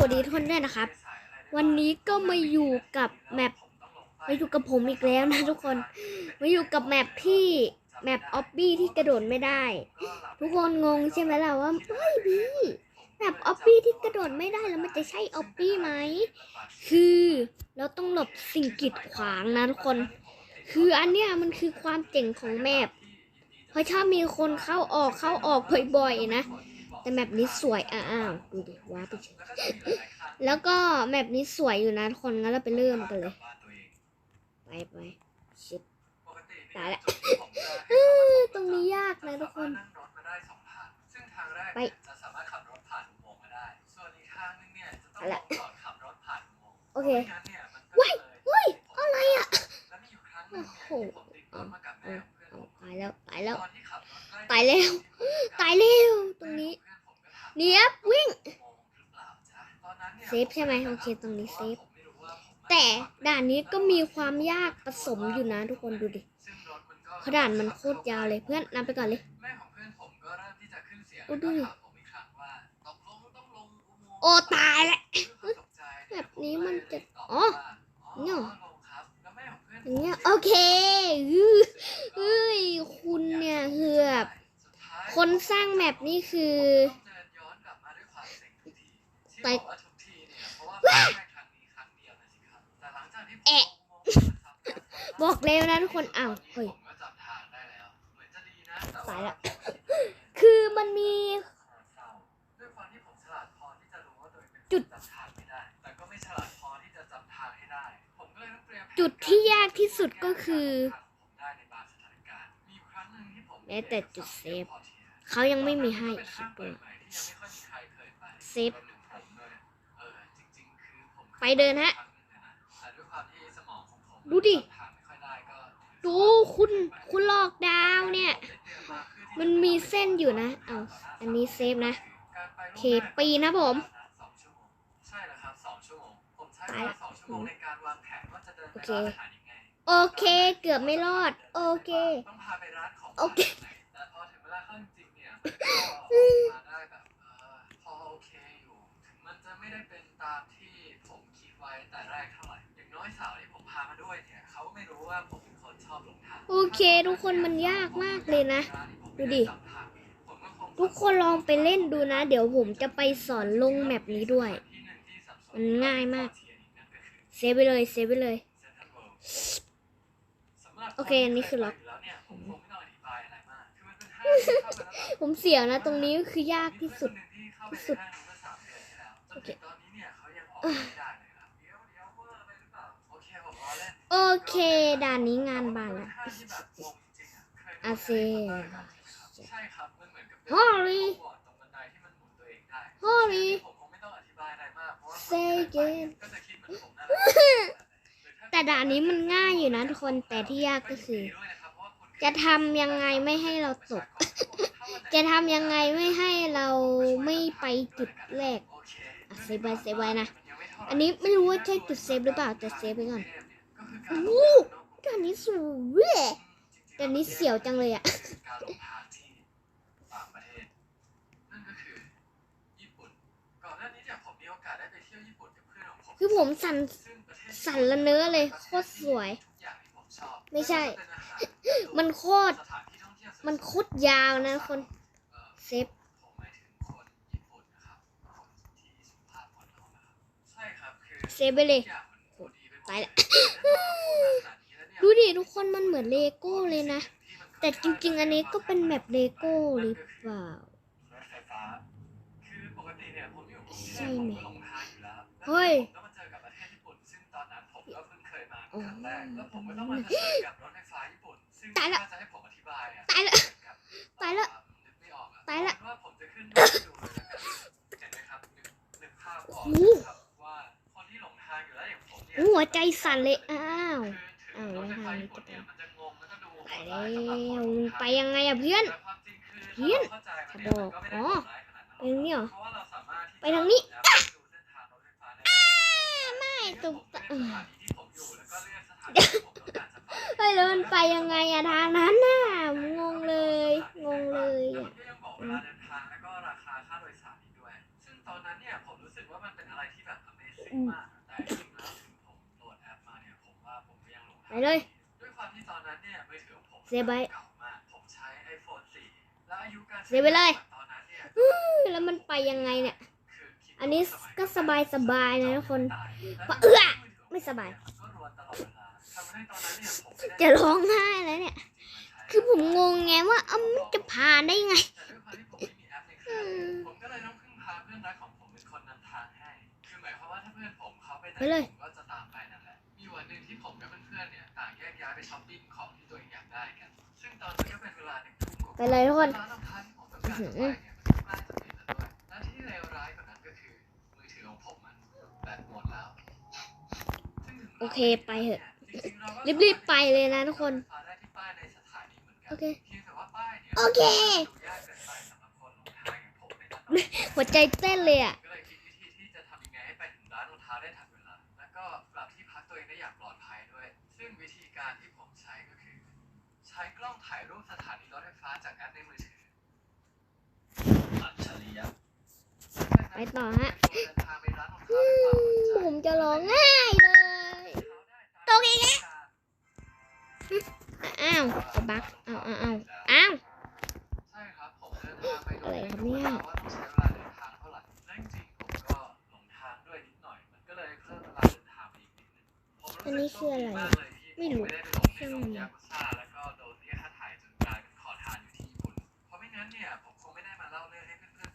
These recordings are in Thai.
วัสดีทุกคนด้วยนะครับ วันนี้ก็มาอยู่กับแมปมาอยู่กับผมอีกแล้วนะทุกคน มาอยู่กับแมปที่แมปออบบี้ที่กระโดดไม่ได้ ทุกคนงงใช่ไหมล่ะว่าเฮ้ยพี่แมปออบบี้ที่กระโดดไม่ได้แล้วมันจะใช่ออบบี้ไหมคือเราต้องหลบสิ่งกีดขวางนะทุกคน คืออันเนี้ยมันคือความเจ๋งของแมปเพราะชอบมีคนเข้าออกเข้าออกบ่อยๆนะ แต่แมปนี้สวยอะอ้าวดูดิว้าไปเฉยแล้วก็แมปนี้สวยอยู่นะทุกคนงั้นเราไปเริ่มกันเลย ไปไปชิดตายละเออตรงนี้ยากนะทุกคน ไปจะสามารถขับรถผ่านอุโมงค์มาได้ส่วนอีกทางนึงเนี่ยจะต้องเอาละจอดขับรถผ่านอุโมงค์โอเคไม่งั้นเนี่ยมันก็ว้ายเลยเฮ้ยอะไรอะแล้วมีอยู่ครั้งหนึงเนี่ยโอ้โหที่ผมติดรถมากับแม่ของเพื่อนเอาผมตายแล้ว ตายแล้วตอนที่ขับรถใกล้ตายแล้ว ตายแล้วตรงนี้ เนียบวิ่ง เซฟใช่ไหมโอเคตรงนี้เซฟแต่ด่านนี้ก็มีความยากผสมอยู่นะทุกคนดูดิเพราด่านมันโคตรยาวเลยเพื่อนนำไปก่อนเลยแม่ของเพื่อนผมก็เริ่มที่จะขึ้นเสียงโอ้ดูนี่ตกลงต้องลงโอ้ตายและด้วยความตกใจแบบนี้มันจะอ๋อเนี่ยอย่างเงี้ยโอเคเอ้ยคุณเนี่ยคือแบบคนสร้างแมปนี่คือต้องเดินย้อนกลับมาด้วยความเซ็งทุกทีที่ไป แค่ครั้งนี้ครั้งเดียวนะบแต่หลังจากแอะลงอุโมงค์แล้วนะครับบอกเร็วนะทุกคนอ้าวเฮ้ยสายละคือมันมีเศร้าด้วยความที่ผมฉลาดพอที่จะรู้ว่าตัวเองเป็นคนจุดจำทางไม่ได้แต่ก็ไม่ฉลาดพอที่จะจำทางให้ได้ผมก็เลยต้องเตรียมแผนจุดที่ยากที่สุดก็คือแม้แต่จุดเซฟเขายังไม่มีให้คิดงเปิว่าดใหม่ที่ยังไม่ค่อยมีใครเคยไปเซฟ ไปเดินฮะแต่ด้วยความที่สมองของผมดูดิจำทางไม่ค่อยได้ก็ดูคุณคุณหลอกดาวเนี่ย มันมีเส้นอยู่นะ เอาอันนี้เซฟนะโอเคปีนะผมใช่แล้วครับสองชั่วโมงผมใช้ตายเวละลาสองชั่วโมงในการวางแผนว่าจะเดินไปโอเคร้านอาหารยังไงโอเค เกือบไม่รอด โอเคต้องพาไปร้านของโอเคแต่พอถึงเวลาเข้าจริงๆเนี่ยมันก็มาได้แบบเออพอโอเคอยู่ ถึงมันจะไม่ได้เป็นตามที่ผมคิดไว้ แต่แรกเท่าไหร่อย่างน้อยสาวที่ผมพามาด้วยเนี่ยเขาไม่รู้ว่าผมเป็นคนชอบหลงทางโอเค ทุกคนมันยากมากเลยนะ ดูดิ ผมก็คงทุกคนลองไปเล่นดูนะ เดี๋ยวผมจะไปสอนลงแมปนี้ด้วยมันง่ายมากเซฟไปเลยเซฟไปเลยโอเคอันนี้คือล็อกผมเสียวนะ ตรงนี้ก็คือยากที่สุด ที่สุด โอเคโอเคด่านนี้งานบานละอาเซใช่ครับมันเหมือนกับฮอลลีบอร์ดตรงบันไดที่มันหมุนตัวเองได้ฮอลลีผมคงไม่ต้องอธิบายอะไรมากเพราะว่า Say again ก็จะคิดเหมือนผมนั่นแหละแต่ด่านนี้มันง่ายอยู่นะทุกคนแต่ที่ยากก็คือ จะทำยังไงไม่ให้เราตก จะทำยังไงไม่ให้เราไม่ไปจุดแรกอะเซฟไว้เซฟไว้นะ อันนี้ไม่รู้ว่าใช่จุดเซฟหรือเปล่าแต่เซฟไปก่อนโอ้โหด่านนี้สวยด่านนี้เสียวจังเลยอะการลงทางที่ต่างประเทศนั่นก็คือญี่ปุ่นก่อนหน้านี้เนี่ยผมมีโอกาสได้ไปเที่ยวญี่ปุ่นกับเพื่อนของผมคือผมสั่นซึ่งประเทศสั่นละเนื้อเลยโคตรสวยทุกอย่างที่ผมชอบไม่ใช่เป็นอาหารมันโคตรสถานที่ท่องเที่ยวสวยๆมันโคตรยาวนะคนเอ่อเซฟผมหมายถึงคนญี่ปุ่นนะครับคนที่สุภาพอ่อนน้อมนะครับใช่ครับคือเซฟไปเลย ไปหมดตายละแล้วดูดิทุกคนมันเหมือนเลโก้เลยนะ แต่จริง ๆ อันนี้ก็เป็นแมปเลโก้หรือเปล่ารถไฟฟ้าคือปกติเนี่ยผมอยู่กรุงเทพใช่ไหมผมก็หลงทางอยู่แล้วเฮ้ยแล้วผม สั่นเลย อ้าวคือถึงรถไฟฟ้าญี่ปุ่นเนี่ยมันจะงงแล้วก็ดูโหไปดแล้ร้ายสำหรับคนหลวงทางไปยังไงอะเพื่อนแต่ความจริงคือเพี้ยนถ้าเราเข้าใจมันจะเนี่ยบอกมันก็ไม่ได้อ๋อโหดร้ายขนาดนั้นหรอกเป็นเนี่ยเหรอเพราะว่าเราสามารถที่ไปทางนี้จะดูเส้นทางรถไฟฟ้าได้ไม่ตกผมเอเลือกอสถานีที่ผมอยู่แล้วก็เลือกสถานีที่ผมต้องการจะไปเฮ้ยแล้วมันไปยังไงอะทางนั้นน่ะงงเลย งงเลยแล้วอะมันก็ยังบอกเวลาเดินทางแล้วก็ราคาค่าโดยสารอีกด้วยซึ่งตอนนั้นเนี่ยผมรู้สึกว่ามันเป็นอะไรที่แบบ Amazing มาก ไปทางเลยด้วยความที่ตอนนั้นเนี่ยมือถือของผมเสียไปเก่ามากผมใช้ iPhone 4 แล้วอายุการใช้เสียไปเลยตอนนั้นเนี่ยแล้วมันไปยังไงเนี่ยคือคิดว่าอันนี้สมัยก็สบายสบายๆนะทุกคนแล้วปะเอื้อไม่สบายก็รวนตลอดเวลาทำให้ตอนนั้นเนี่ยผมไม่ได้จะร้องไห้แล้วเนี่ย คือผมงงไงว่าเอ้ามันจะผ่านได้ไงแต่ด้วยความที่ผมไม่มีแอปในเครื่องผมก็เลยต้องพึ่งพาเพื่อนรักของผมเป็นคนนำทางให้ คือหมายความว่าถ้าเพื่อนผมเขาไปไหนไปเลยผม ช้อปปิ้งของที่ตัวเองอยากได้กัน ซึ่งตอนนั้นก็เป็นเวลาหนึ่งทุ่มกว่าไปเลยทุกคนร้านรองเท้าที่ผมต้องการจะไปเนี่ยมันใกล้จะปิดแล้วด้วยและที่เลวร้ายกว่านั้นก็คือ มือถือของผมมันแบตหมดแล้วซึ่งถึงโอเคไปเถอะจริงๆเราก็รีบๆไปเลยนะทุกคนฟ้าได้ที่ป้ายในสถานีเหมือนกันโอเคเพียงแต่ว่าป้ายเนี่ยโอเคดูยากเกินไปสำหรับคนหลงทางอย่างผมในตอนนั้นหัวใจเต้นเลยอะก็เลยคิดวิธีที่จะทำยังไงให้ไปถึงร้านรองเท้าได้ทัน การที่ผมใช้ก็คือ ใช้กล้องถ่ายรูปสถานีรถไฟฟ้าจากแอปในมือถืออัจฉริยะไปต่อฮะ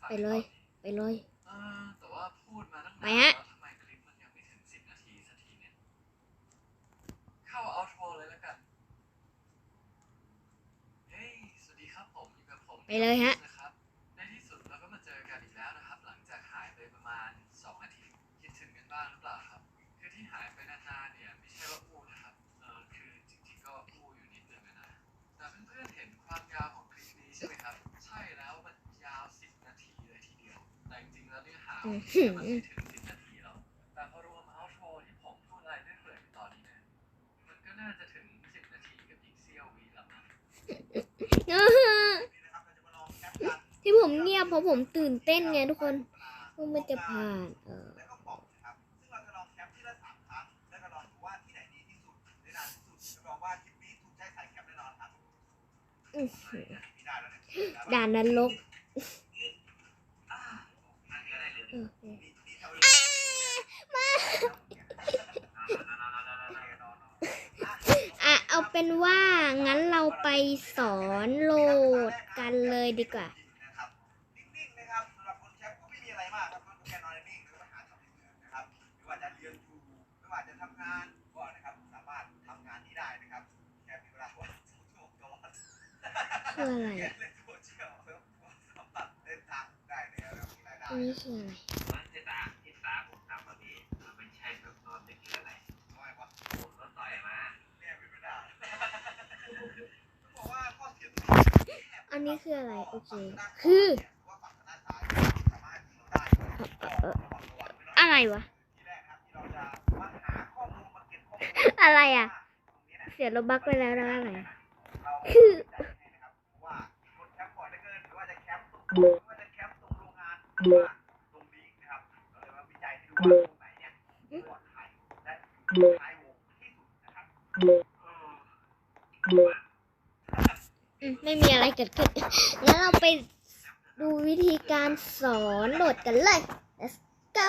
ไปเลย ไปเลยเออแต่ว่าพูดมาตั้งไปนานฮะแล้วทำไมคลิปมันยังไม่ถึงสิบนาทีสักทีเนี่ยเข้าเอาโทรเลยแล้วกันเฮ้ยสวัสดีครับผมอยู่กับผมไปเลยฮะนะครับในที่สุดเราก็มาเจอกันอีกแล้วนะครับ หลังจากหายไปประมาณสองอาทิตย์คิดถึงกันบ้างหรือเปล่าครับ คือที่หายไปนานๆ ถึงสิบนาทีกับอีกเสี้ยววิแล้วนะที่ผมเงียบเพราะผมตื่นเต้นไงทุกคนว่ามันจะผ่าน เออแล้วก็บอกนะครับซึ่งเราจะลองแคปที่ละสามครั้งแล้วก็ลองดูว่านดีที่สุดหรือนานที่สุดรับรองว่าคลิปนี้ถูก ออเออนี่นี่เอาเลยมาอะเอาเป็นว่างั้นเราไปสอนโหลดกันเลยดีกว่านะครับนิ่งๆนะครับสำหรับคนแคปก็ไม่มีอะไรมากครับก็แค่นอนนิ่งๆหรือว่าหาทำอย่างอื่นนะครับไม่ว่าจะเรี อันนี้คืออะไรอันนี้คืออะไร โอเค คือ อะไรวะ อะไรอะ เสียลบักไปแล้วแล้วอะไร คือ ไหนเนี่ยปลอดภัยและอยู่ท้ายวงที่สุดนะครับเอออืมไม่มีอะไรเกิดขึ้น งั้นเราไปดูวิธีการสอนโหลดกันเลย let's go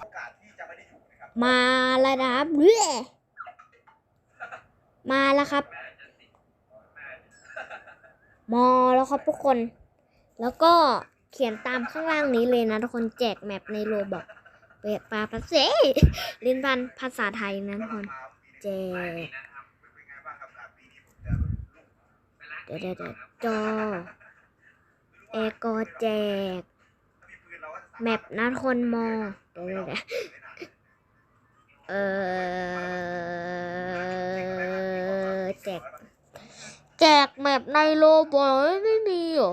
โอกาสที่จะไม่ได้อยู่นะครับมาแล้วนะครับเบ้มาแล้วครับ มอแล้วครับทุกคน แล้วก็ เขียนตามข้างล่างนี้เลยนะทุกคนแจกแมปในโรบอกเปิดปลาภาษาเรียนพันภาษาไทยนะทุกคนแจกเป็นไงบ้างครับอะปีนี้ผมจกเดี๋ยวเดี๋ยวจอแอร์กอแจก แมปนะทุกคนมอเดี๋ยวเดี๋ยวเออแจก แจกแมปในโรบอไม่มีเหรอ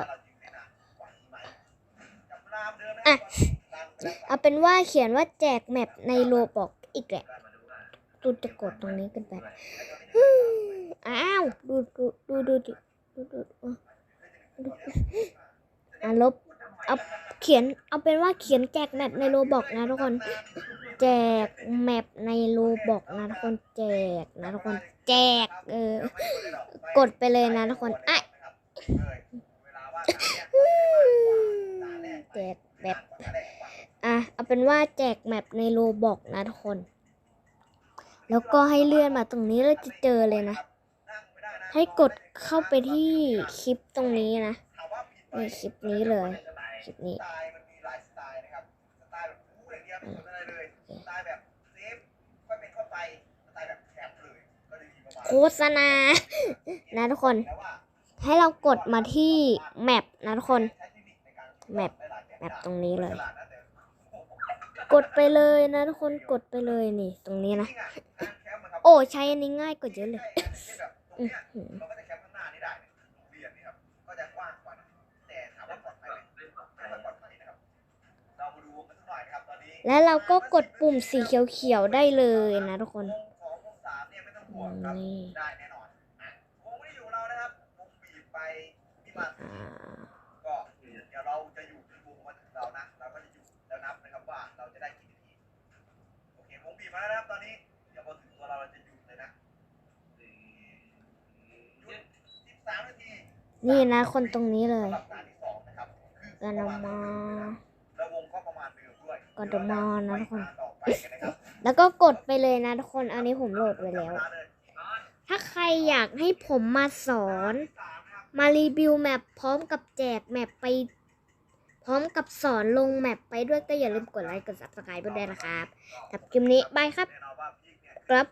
อนนี้เอาเป็นว่าเขียนว่าแจกแมปในโลบอกอีกแหละตูจะกดตรงนี้กันไปอ้าว ดูดูดูดูดิดูดูอะดูอะลบ เอาเขียน เอาเป็นว่าเขียนแจกแมปในโลบอกนะทุกคน แจกแมปในโลบอกนะทุกคน แจกนะทุกคน แจก เออ กดไปเลยนะทุกคนอะ แจกแบบอะเอาเป็นว่าแจกแมปในโลบอกนะทุกคน แล้วก็ให้เลื่อนมาตรงนี้แล้วจะเจอเลยนะ ให้กดเข้าไปที่คลิปตรงนี้นะนี่คลิปนี้เลยคลิปนี้โฆษณา นะทุกคน ให้เรากดมาที่แมปนะทุกคนแมปแมปตรงนี้เลย กดไปเลยนะทุกคนกดไปเลยนี่ ตรงนี้นะ โอ้ใช้อันนี้ง่ายกว่าเยอะเลยแล้วเราก็กดปุ่มสีเขียวๆได้เลยนะทุกคนนี่ ไปที่มาอ่าก็เดี๋ยวเราจะอยู่ที่วงมาถึงเรานะ เราก็จะอยู่แล้วนับนะครับว่าเราจะได้กี่นาทีโอเควงบีบมาแล้วนะครับตอนนี้เดี๋ยวพอถึงตัวเราเราจะหยุดเลยนะหยุดสิบสามนาทีนี่นะคนตรงนี้เลยสำหรับการที่สองนะครับคือกันมาแล้ววงก็ประมาณเดิมด้วยกดมานะทุกคนต่อไปกันนะครับแล้วก็กดไปเลยนะทุกคน อันนี้ผมโหลดไว้แล้ว ถ้าใครอยากให้ผมมาสอน มารีวิวแมปพร้อมกับแจกแมปไป พร้อมกับสอนลงแมปไปด้วยก็อย่าลืมกดไลค์กด subscribe ด้วยนะครับกับคลิปนี้บายครับ ครับ